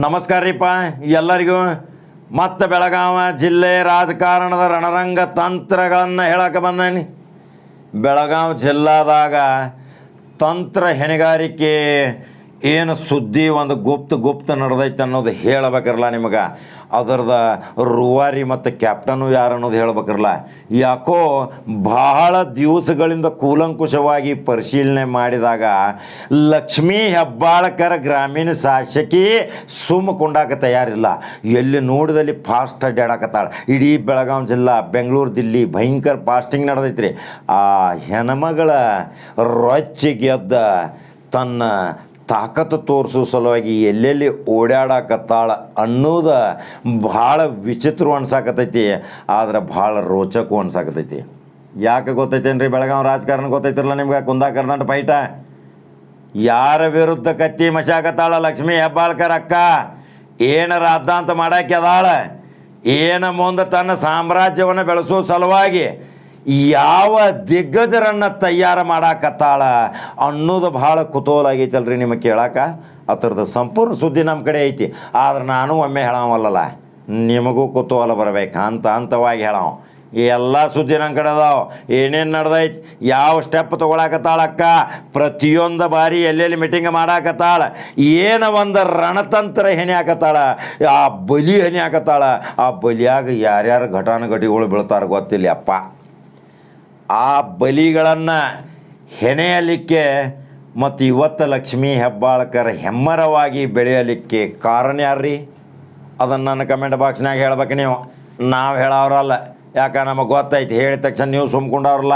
ನಮಸ್ಕಾರ ರೀಪ್ಪ, ಎಲ್ಲರಿಗೂ. ಮತ್ತೆ ಬೆಳಗಾವ ಜಿಲ್ಲೆ ರಾಜಕಾರಣದ ರಣರಂಗ ತಂತ್ರಗಳನ್ನು ಹೇಳಕ್ಕೆ ಬಂದೇನಿ. ಬೆಳಗಾವಿ ಜಿಲ್ಲಾದಾಗ ತಂತ್ರ ಹೆಣೆಗಾರಿಕೆ ಏನು ಸುದ್ದಿ ಒಂದು ಗುಪ್ತ ಗುಪ್ತ ನಡೆದೈತೆ ಅನ್ನೋದು ಹೇಳ್ಬೇಕಿರಲ್ಲ ನಿಮಗೆ. ಅದರದ ರೂವಾರಿ ಮತ್ತು ಕ್ಯಾಪ್ಟನು ಯಾರು ಅನ್ನೋದು ಹೇಳ್ಬೇಕಿರಲ್ಲ. ಯಾಕೋ ಬಹಳ ದಿವಸಗಳಿಂದ ಕೂಲಂಕುಷವಾಗಿ ಪರಿಶೀಲನೆ ಮಾಡಿದಾಗ ಲಕ್ಷ್ಮೀ ಹೆಬ್ಬಾಳಕರ ಗ್ರಾಮೀಣ ಶಾಸಕಿ ಸುಮ್ಮ ಕೊಂಡಾಕ ತಯಾರಿಲ್ಲ. ಎಲ್ಲಿ ನೋಡಿದಲ್ಲಿ ಫಾಸ್ಟ್ ಅಡ್ಡಾಡಕತ್ತಾಳ ಇಡೀ ಬೆಳಗಾವಿ ಜಿಲ್ಲಾ, ಬೆಂಗಳೂರು, ದಿಲ್ಲಿ ಭಯಂಕರ ಫಾಸ್ಟಿಂಗ್ ನಡೆದೈತ್ರಿ. ಆ ಹೆಣ್ಮಗಳ ರೊಚ್ಚಿಗೆದ್ದ ತನ್ನ ತಾಕತ್ತು ತೋರಿಸೋ ಸಲುವಾಗಿ ಎಲ್ಲೆಲ್ಲಿ ಓಡಾಡಕತ್ತಾಳ ಅನ್ನೋದು ಭಾಳ ವಿಚಿತ್ರ ಅನ್ಸಾಕತೈತಿ, ಆದ್ರೆ ಭಾಳ ರೋಚಕ ಅನ್ಸಾಕತೈತಿ. ಯಾಕೆ ಗೊತ್ತೈತೇನ್ರಿ ಬೆಳಗಾವಿ ರಾಜಕಾರಣ ಗೊತ್ತೈತಿರಲ್ಲ ನಿಮ್ಗೆ? ಕುಂದಾ ಕರ್ನಾಟಕ ಪೈಟ. ಯಾರ ವಿರುದ್ಧ ಕತ್ತಿ ಮಶಾಕತ್ತಾಳ ಲಕ್ಷ್ಮೀ ಹೆಬ್ಬಾಳ್ಕರ್ ಅಕ್ಕ? ಏನು ಅದ್ದ ಅಂತ ಮಾಡಾಕಿ ಅದಾಳ ಏನ ಮುಂದೆ ತನ್ನ ಸಾಮ್ರಾಜ್ಯವನ್ನು ಬೆಳೆಸೋ ಸಲುವಾಗಿ ಯಾವ ದಿಗ್ಗಜರನ್ನು ತಯಾರು ಮಾಡಾಕತ್ತಾಳ ಅನ್ನೋದು ಭಾಳ ಕುತೂಹಲ ಆಗೈತಲ್ರಿ ನಿಮಗೆ ಕೇಳಾಕ? ಅದ್ರದ್ದು ಸಂಪೂರ್ಣ ಸುದ್ದಿ ನಮ್ಮ ಕಡೆ ಐತಿ. ಆದ್ರೆ ನಾನು ಒಮ್ಮೆ ಹೇಳವಲ್ಲಲ್ಲ, ನಿಮಗೂ ಕುತೂಹಲ ಬರಬೇಕು. ಹಂತ ಹಂತವಾಗಿ ಹೇಳವ. ಎಲ್ಲ ಸುದ್ದಿ ನಮ್ಮ ಕಡೆ ಅದಾವ. ಏನೇನು ನಡೆದೈತಿ? ಯಾವ ಸ್ಟೆಪ್ ತೊಗೊಳಕತ್ತಾಳಕ್ಕ ಪ್ರತಿಯೊಂದು ಬಾರಿ ಎಲ್ಲೆಲ್ಲಿ ಮೀಟಿಂಗ್ ಮಾಡಾಕತ್ತಾಳ? ಏನು ಒಂದು ರಣತಂತ್ರ ಹೆಣೆ ಹಾಕತ್ತಾಳ? ಆ ಬಲಿ ಹೆಣೆ ಹಾಕತ್ತಾಳ? ಆ ಬಲಿಯಾಗ ಯಾರ್ಯಾರು ಘಟಾನುಘಟಿಗಳು ಬೀಳ್ತಾರೆ ಗೊತ್ತಿಲ್ಲ, ಅಪ್ಪ. ಆ ಬಲಿಗಳನ್ನು ಹೆಣೆಯಲಿಕ್ಕೆ ಮತ್ತು ಇವತ್ತು ಲಕ್ಷ್ಮೀ ಹೆಬ್ಬಾಳ್ಕರ್ ಹೆಮ್ಮರವಾಗಿ ಬೆಳೆಯಲಿಕ್ಕೆ ಕಾರಣ ಯಾರ್ರೀ? ಅದನ್ನು ನನ್ನ ಕಮೆಂಟ್ ಬಾಕ್ಸ್ನಾಗ ಹೇಳ್ಬೇಕು ನೀವು. ನಾವು ಹೇಳೋರಲ್ಲ. ಯಾಕೆ ನಮಗೆ ಗೊತ್ತೈತಿ? ಹೇಳಿದ ತಕ್ಷಣ ನೀವು ಸುಮ್ಕೊಂಡವ್ರಲ್ಲ.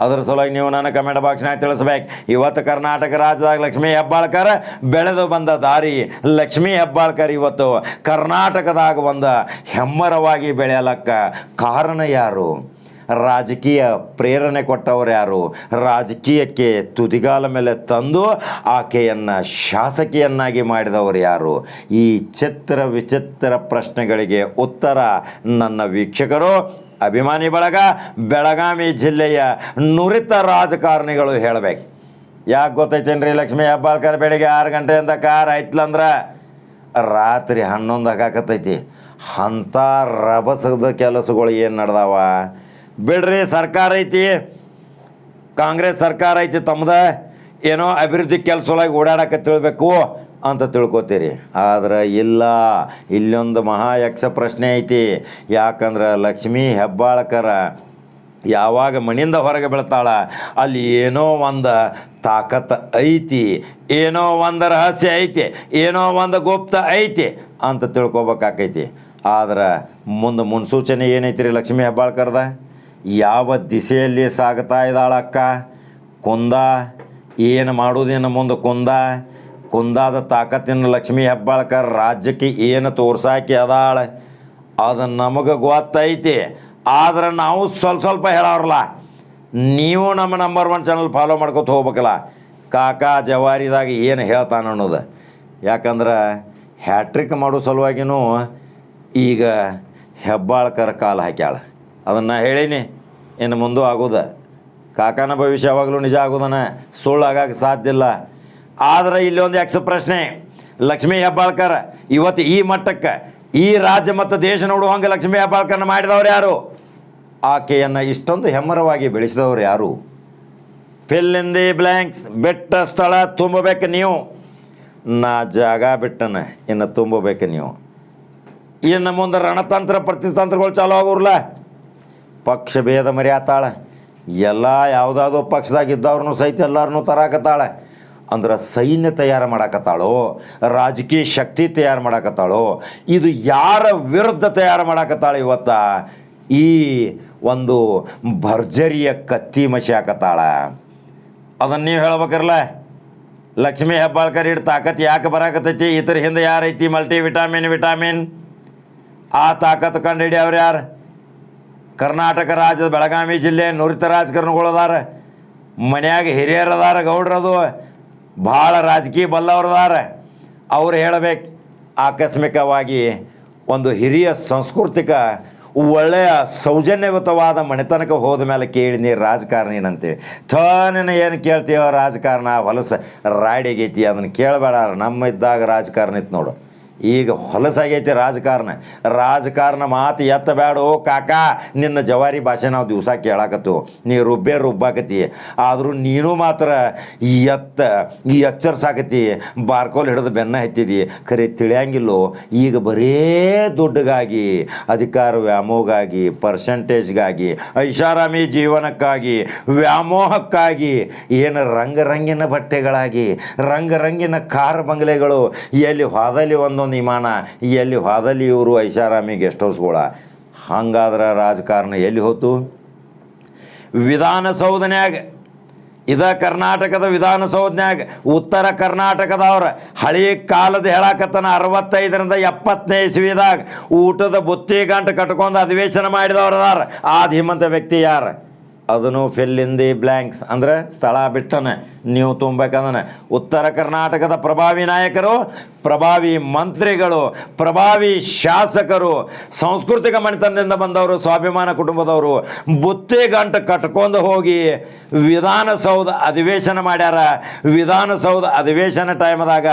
ಅದ್ರ ಸಲುವಾಗಿ ನೀವು ನನ್ನ ಕಮೆಂಟ್ ಬಾಕ್ಸ್ನಾಗ ತಿಳಿಸ್ಬೇಕು. ಇವತ್ತು ಕರ್ನಾಟಕ ರಾಜ್ಯದಾಗ ಲಕ್ಷ್ಮೀ ಹೆಬ್ಬಾಳ್ಕರ್ ಬೆಳೆದು ಬಂದ ದಾರಿ ಲಕ್ಷ್ಮೀ ಹೆಬ್ಬಾಳ್ಕರ್ ಇವತ್ತು ಕರ್ನಾಟಕದಾಗ ಒಂದು ಹೆಮ್ಮರವಾಗಿ ಬೆಳೆಯಲಕ್ಕ ಕಾರಣ ಯಾರು? ರಾಜಕೀಯ ಪ್ರೇರಣೆ ಕೊಟ್ಟವರು ಯಾರು? ರಾಜಕೀಯಕ್ಕೆ ತುದಿಗಾಲ ಮೇಲೆ ತಂದು ಆಕೆಯನ್ನು ಶಾಸಕಿಯನ್ನಾಗಿ ಮಾಡಿದವರು ಯಾರು? ಈ ಚಿತ್ರ ವಿಚಿತ್ರ ಪ್ರಶ್ನೆಗಳಿಗೆ ಉತ್ತರ ನನ್ನ ವೀಕ್ಷಕರು, ಅಭಿಮಾನಿ ಬಳಗ, ಬೆಳಗಾವಿ ಜಿಲ್ಲೆಯ ನುರಿತ ರಾಜಕಾರಣಿಗಳು ಹೇಳಬೇಕು. ಯಾಕೆ ಗೊತ್ತೈತೇನ್ರಿ ಲಕ್ಷ್ಮೀ ಹೆಬ್ಬಾಳ್ಕರ್ ಬೆಳಿಗ್ಗೆ ಆರು ಗಂಟೆಯಿಂದ ಕಾರ್ ಐತ್ಲಂದ್ರೆ ರಾತ್ರಿ ಹನ್ನೊಂದು ಆಗಾಕತ್ತೈತಿ. ಅಂಥ ರಭಸದ ಕೆಲಸಗಳು ಏನು ನಡ್ದಾವ? ಬಿಡ್ರಿ, ಸರ್ಕಾರ ಐತಿ. ಕಾಂಗ್ರೆಸ್ ಸರ್ಕಾರ ಐತಿ ತಮ್ಮದ ಏನೋ ಅಭಿವೃದ್ಧಿ ಕೆಲಸದೊಳಗೆ ಓಡಾಡಕ್ಕೆ ತಿಳ್ಬೇಕು ಅಂತ ತಿಳ್ಕೊತೀರಿ. ಆದ್ರೆ ಇಲ್ಲ, ಇಲ್ಲೊಂದು ಮಹಾಯಕ್ಷ ಪ್ರಶ್ನೆ ಐತಿ. ಯಾಕಂದ್ರೆ ಲಕ್ಷ್ಮೀ ಹೆಬ್ಬಾಳ್ಕರ ಯಾವಾಗ ಮಣಿಂದ ಹೊರಗೆ ಬೀಳ್ತಾಳ, ಅಲ್ಲಿ ಏನೋ ಒಂದು ತಾಕತ್ ಐತಿ, ಏನೋ ಒಂದು ರಹಸ್ಯ ಐತಿ, ಏನೋ ಒಂದು ಗುಪ್ತ ಐತಿ ಅಂತ ತಿಳ್ಕೊಬೇಕಾಕೈತಿ. ಆದ್ರೆ ಮುಂದೆ ಮುನ್ಸೂಚನೆ ಏನೈತಿ ರೀ ಲಕ್ಷ್ಮೀ ಹೆಬ್ಬಾಳ್ಕರ್ದ? ಯಾವ ದಿಸೆಯಲ್ಲಿ ಸಾಗ್ತಾ ಇದ್ದಾಳ ಅಕ್ಕ? ಕುಂದ? ಏನು ಮಾಡೋದೇನು ಮುಂದೆ ಕುಂದ? ಕುಂದಾದ ತಾಕತ್ತಿನ ಲಕ್ಷ್ಮೀ ಹೆಬ್ಬಾಳ್ಕರ್ ರಾಜ್ಯಕ್ಕೆ ಏನು ತೋರ್ಸಾಕಿ ಅದಾಳ? ಅದು ನಮಗೆ ಗೊತ್ತೈತಿ. ಆದ್ರೆ ನಾವು ಸ್ವಲ್ಪ ಸ್ವಲ್ಪ ಹೇಳೋರಲ್ಲ ನೀವು ನಮ್ಮ ನಂಬರ್ ಒನ್ ಚಾನಲ್ ಫಾಲೋ ಮಾಡ್ಕೊತ ಹೋಗ್ಬೇಕಲ್ಲ. ಕಾಕಾ ಜವಾರಿದಾಗ ಏನು ಹೇಳ್ತಾನ ಅನ್ನೋದು. ಯಾಕಂದ್ರೆ ಹ್ಯಾಟ್ರಿಕ್ ಮಾಡೋ ಸಲುವಾಗಿನೂ ಈಗ ಹೆಬ್ಬಾಳ್ಕರ ಕಾಲು ಹಾಕ್ಯಾಳ. ಅದನ್ನು ಹೇಳೀನಿ, ಇನ್ನು ಮುಂದೂ ಆಗೋದ. ಕಾಕನ ಭವಿಷ್ಯ ಯಾವಾಗಲೂ ನಿಜ ಆಗೋದನ ಸುಳ್ಳು ಆಗಕ್ಕೆ ಸಾಧ್ಯ ಇಲ್ಲ. ಆದರೆ ಇಲ್ಲಿ ಒಂದು ಯಕ್ಷ ಪ್ರಶ್ನೆ, ಲಕ್ಷ್ಮೀ ಹೆಬ್ಬಾಳ್ಕರ್, ಇವತ್ತು ಈ ಮಟ್ಟಕ್ಕೆ, ಈ ರಾಜ್ಯ ಮತ್ತು ದೇಶ ನೋಡುವಂಗೆ ಲಕ್ಷ್ಮೀ ಹೆಬ್ಬಾಳ್ಕರ್ನ ಮಾಡಿದವ್ರು ಯಾರು? ಆಕೆಯನ್ನು ಇಷ್ಟೊಂದು ಹೆಮ್ಮರವಾಗಿ ಬೆಳೆಸಿದವರು ಯಾರು? ಫಿಲ್ ಇನ್ ದಿ ಬ್ಲ್ಯಾಂಕ್ಸ್ ಬೆಟ್ಟ ಸ್ಥಳ ತುಂಬಬೇಕು ನೀವು. ನಾ ಜಾಗ ಬಿಟ್ಟನ, ಇನ್ನು ತುಂಬಬೇಕು ನೀವು. ಇನ್ನು ಮುಂದೆ ರಣತಂತ್ರ, ಪ್ರತಿತಂತ್ರಗಳು ಚಾಲು ಆಗೋರ್ಲ? ಪಕ್ಷ ಭೇದ ಮರ್ಯಾತಾಳ. ಎಲ್ಲ ಯಾವುದಾದ್ರು ಪಕ್ಷದಾಗ ಇದ್ದವ್ರನ್ನೂ ಸಹಿತ ಎಲ್ಲರನ್ನೂ ತರಾಕತ್ತಾಳೆ. ಅಂದ್ರೆ ಸೈನ್ಯ ತಯಾರು ಮಾಡಾಕತ್ತಾಳೋ, ರಾಜಕೀಯ ಶಕ್ತಿ ತಯಾರು ಮಾಡಾಕತ್ತಾಳೋ, ಇದು ಯಾರ ವಿರುದ್ಧ ತಯಾರು ಮಾಡಾಕತ್ತಾಳೆ ಇವತ್ತ? ಈ ಒಂದು ಭರ್ಜರಿಯ ಕತ್ತಿ ಮಸಿ ಹಾಕತ್ತಾಳ. ಅದನ್ನು ನೀವು ಹೇಳ್ಬೇಕಿರಲ್ಲ ಲಕ್ಷ್ಮೀ ಹೆಬ್ಬಾಳ್ಕರ್ ಹಿಡ್ ತಾಕತ್ತು ಯಾಕೆ ಬರಾಕತ್ತೈತಿ? ಇತರ ಹಿಂದೆ ಯಾರೈತಿ? Multi vitamin. ವಿಟಾಮಿನ್ ಆ ತಾಕತ್ತು ಕಂಡು ಹಿಡಿಯವ್ರು ಯಾರು? ಕರ್ನಾಟಕ ರಾಜ್ಯದ ಬೆಳಗಾವಿ ಜಿಲ್ಲೆ ನುರಿತ ರಾಜಕಾರಣಿಗಳು ಅದಾರ ಮನ್ಯಾಗ ಹಿರಿಯರು ಅದಾರ ಗೌಡ್ರದು ಭಾಳ ರಾಜಕೀಯ ಬಲ್ಲವ್ರು ಅದಾರ. ಅವ್ರು ಹೇಳಬೇಕು, ಆಕಸ್ಮಿಕವಾಗಿ ಒಂದು ಹಿರಿಯ ಸಾಂಸ್ಕೃತಿಕ ಒಳ್ಳೆಯ ಸೌಜನ್ಯಯುತವಾದ ಮನೆತನಕ್ಕೆ ಹೋದ ಮೇಲೆ ಕೇಳಿ ನೀ ರಾಜಕಾರಣಿ ಏನಂತೇಳಿ ಏನು ಕೇಳ್ತೀವ ರಾಜಕಾರಣ, ಹೊಲಸ ರಾಡಿಗೈತಿ ಅದನ್ನು ಕೇಳಬೇಡ, ನಮ್ಮ ಇದ್ದಾಗ ರಾಜಕಾರಣ ಇತ್ತು ನೋಡು. ಈಗ ಹೊಲಸಾಗೈತಿ ರಾಜಕಾರಣ. ರಾಜಕಾರಣ ಮಾತು ಎತ್ತಬೇಡೋ ಕಾಕ, ನಿನ್ನ ಜವಾರಿ ಭಾಷೆ ನಾವು ದಿವಸ ಕೇಳಾಕತ್ತು. ನೀ ರುಬ್ಬೆ ರುಬ್ಬಾಕತಿ ಆದರೂ ನೀನು ಮಾತ್ರ ಈ ಎತ್ತ, ಈ ಎಚ್ಚರ್ಸಾಕತಿ ಬಾರ್ಕೋಲ್ ಹಿಡಿದು ಬೆನ್ನ ಹತ್ತಿದಿ. ಖರೆ ತಿಳಿಯಂಗಿಲ್ಲೋ. ಈಗ ಬರೇ ದುಡ್ಡಿಗಾಗಿ, ಅಧಿಕಾರ ವ್ಯಾಮೋಹಗಾಗಿ ಪರ್ಸೆಂಟೇಜ್ಗಾಗಿ ಐಷಾರಾಮಿ ಜೀವನಕ್ಕಾಗಿ, ವ್ಯಾಮೋಹಕ್ಕಾಗಿ, ಏನು ರಂಗರಂಗಿನ ಬಟ್ಟೆಗಳಾಗಿ, ರಂಗರಂಗಿನ ಕಾರ್ ಬಂಗ್ಲೆಗಳು ಎಲ್ಲಿ ಹೋದಲ್ಲಿ ಒಂದೊಂದು ವಿಮಾನ ಎಲ್ಲಿ ಹೋದಲ್ಲಿ ಇವರು ಐಷಾರಾಮಿ ಗೆಸ್ಟ್ ಹೌಸ್ಗಳ? ಹಂಗಾದ್ರೆ ರಾಜಕಾರಣ ಎಲ್ಲಿ ಹೋತು? ವಿಧಾನಸೌಧನ್ಯಾಗ. ಇದ ಕರ್ನಾಟಕದ ವಿಧಾನಸೌಧನ್ಯಾಗ. ಉತ್ತರ ಕರ್ನಾಟಕದವ್ರ ಹಳೆಯ ಕಾಲದ ಹೇಳಾಕತ್ತನ ಅರವತ್ತೈದರಿಂದ ಎಪ್ಪತ್ತನೇ ಇಸ್ವಿದಾಗ ಊಟದ ಬುತ್ತಿ ಗಂಟು ಕಟ್ಕೊಂಡು ಅಧಿವೇಶನ ಮಾಡಿದವ್ರು ಅದಾರ. ಆ ಧೀಮಂತ ವ್ಯಕ್ತಿ ಯಾರು? ಅದನ್ನು ಫಿಲ್ ಇನ್ ದಿ ಬ್ಲ್ಯಾಂಕ್ಸ್ ಅಂದ್ರೆ ಸ್ಥಳ ಬಿಟ್ಟನ. ನೀವು ತುಂಬಬೇಕಂದ್ರೆ ಉತ್ತರ ಕರ್ನಾಟಕದ ಪ್ರಭಾವಿ ನಾಯಕರು, ಪ್ರಭಾವಿ ಮಂತ್ರಿಗಳು, ಪ್ರಭಾವಿ ಶಾಸಕರು, ಸಾಂಸ್ಕೃತಿಕ ಮನೆತನದಿಂದ ಬಂದವರು, ಸ್ವಾಭಿಮಾನ ಕುಟುಂಬದವರು ಬುತ್ತಿ ಗಂಟು ಕಟ್ಕೊಂಡು ಹೋಗಿ ವಿಧಾನಸೌಧ ಅಧಿವೇಶನ ಮಾಡ್ಯಾರ. ವಿಧಾನಸೌಧ ಅಧಿವೇಶನ ಟೈಮ್ದಾಗ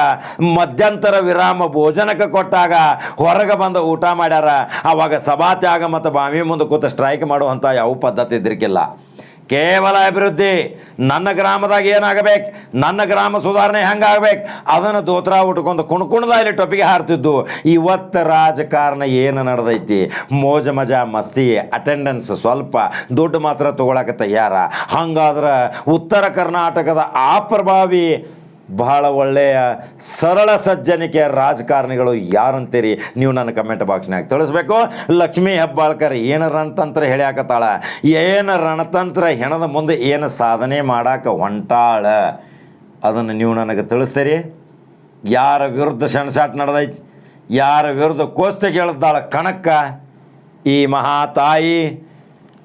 ಮಧ್ಯಂತರ ವಿರಾಮ ಭೋಜನಕ್ಕೆ ಕೊಟ್ಟಾಗ ಹೊರಗೆ ಬಂದು ಊಟ ಮಾಡ್ಯಾರ. ಆವಾಗ ಸಭಾತ್ಯಾಗ ಮತ್ತು ಬಾವಿ ಮುಂದೆ ಕೂತು ಸ್ಟ್ರೈಕ್ ಮಾಡುವಂಥ ಯಾವ ಪದ್ಧತಿ ಇದ್ರಿಕಿಲ್ಲ ಕೇವಲ ಅಭಿವೃದ್ಧಿ. ನನ್ನ ಗ್ರಾಮದಾಗ ಏನಾಗಬೇಕು? ನನ್ನ ಗ್ರಾಮ ಸುಧಾರಣೆ ಹೆಂಗಾಗಬೇಕು? ಅದನ್ನು ದೋತ್ರ ಉಟ್ಕೊಂಡು ಕುಣ್ಕುಣ್ದ ಇಲ್ಲಿ ಟೊಪಿಗೆ ಹಾರ್ತಿದ್ದು. ಇವತ್ತು ರಾಜಕಾರಣ ಏನು ನಡೆದೈತಿ? ಮೋಜ ಮಜಾ, ಮಸ್ತಿ ಅಟೆಂಡೆನ್ಸ್ ಸ್ವಲ್ಪ ದುಡ್ಡು ಮಾತ್ರ ತಗೊಳಕ್ಕೆ ತಯಾರ. ಹಂಗಾದ್ರೆ ಉತ್ತರ ಕರ್ನಾಟಕದ ಆ ಪ್ರಭಾವಿ ಬಹಳ ಒಳ್ಳೆಯ ಸರಳ ಸಜ್ಜನಿಕೆ ರಾಜಕಾರಣಿಗಳು ಯಾರಂತೀರಿ? ನೀವು ನನ್ನ ಕಮೆಂಟ್ ಬಾಕ್ಸ್ನಾಗ ತಿಳಿಸ್ಬೇಕು. ಲಕ್ಷ್ಮೀ ಹೆಬ್ಬಾಳ್ಕರ್ ಏನು ರಣತಂತ್ರ ಹೇಳ್ಯಾಕತ್ತಾಳ? ಏನು ರಣತಂತ್ರ ಹೆಣದ ಮುಂದೆ ಏನು ಸಾಧನೆ ಮಾಡಾಕ ಹೊಂಟಾಳ? ಅದನ್ನು ನೀವು ನನಗೆ ತಿಳಿಸ್ತೀರಿ. ಯಾರ ವಿರುದ್ಧ ಸೆಣಸಾಟ ನಡೆದೈತಿ? ಯಾರ ವಿರುದ್ಧ ಕೋಸ್ತೆ ಹೇಳ್ದಾಳ ಕಣಕ್ಕ? ಈ ಮಹಾತಾಯಿ,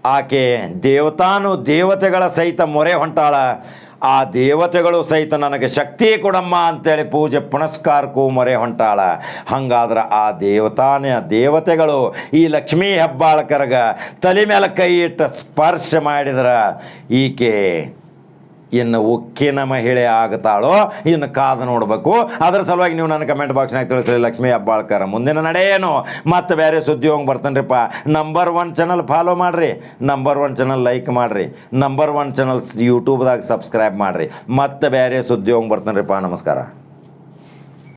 ಆಕೆ ದೇವತಾನು ದೇವತೆಗಳ ಸಹಿತ ಮೊರೆ ಹೊಂಟಾಳ. ಆ ದೇವತೆಗಳು ಸಹಿತ ನನಗೆ ಶಕ್ತಿ ಕೊಡಮ್ಮ ಅಂತೇಳಿ ಪೂಜೆ ಪುನಸ್ಕಾರಕ್ಕೂ ಮೊರೆ ಹೊಂಟಾಳ. ಹಂಗಾದ್ರೆ ಆ ದೇವತಾನ ದೇವತೆಗಳು ಈ ಲಕ್ಷ್ಮೀ ಹೆಬ್ಬಾಳ್ಕರ್ಗ ತಲೆ ಮೇಲೆ ಕೈ ಇಟ್ಟು ಸ್ಪರ್ಶ ಮಾಡಿದ್ರೆ ಈಕೆ ಇನ್ನು ನಮ್ಮ ಮಹಿಳೆ ಆಗ್ತಾಳೋ, ಇನ್ನು ಕಾದು ನೋಡಬೇಕು. ಅದರ ಸಲುವಾಗಿ ನೀವು ನನ್ನ ಕಮೆಂಟ್ ಬಾಕ್ಸ್ನಾಗ ತಿಳಿಸ್ರಿ ಲಕ್ಷ್ಮೀ ಹೆಬ್ಬಾಳ್ಕರ್ ಮುಂದಿನ ನಡೆ ಏನು? ಮತ್ತೆ ಬೇರೆ ಸುದ್ದಿ ಹೋಗಿ ಬರ್ತಾನ್ರಿಪ್ಪ. ನಂಬರ್ ಒನ್ ಚಾನಲ್ ಫಾಲೋ ಮಾಡಿರಿ. ನಂಬರ್ ಒನ್ ಚಾನಲ್ ಲೈಕ್ ಮಾಡಿರಿ. ನಂಬರ್ ಒನ್ ಚಾನಲ್ಸ್ ಯೂಟ್ಯೂಬ್ದಾಗ ಸಬ್ಸ್ಕ್ರೈಬ್ ಮಾಡಿರಿ. ಮತ್ತೆ ಬೇರೆ ಸುದ್ದಿ ಹೋಗಿ ಬರ್ತಾನ್ರಿಪ್ಪ. ನಮಸ್ಕಾರ.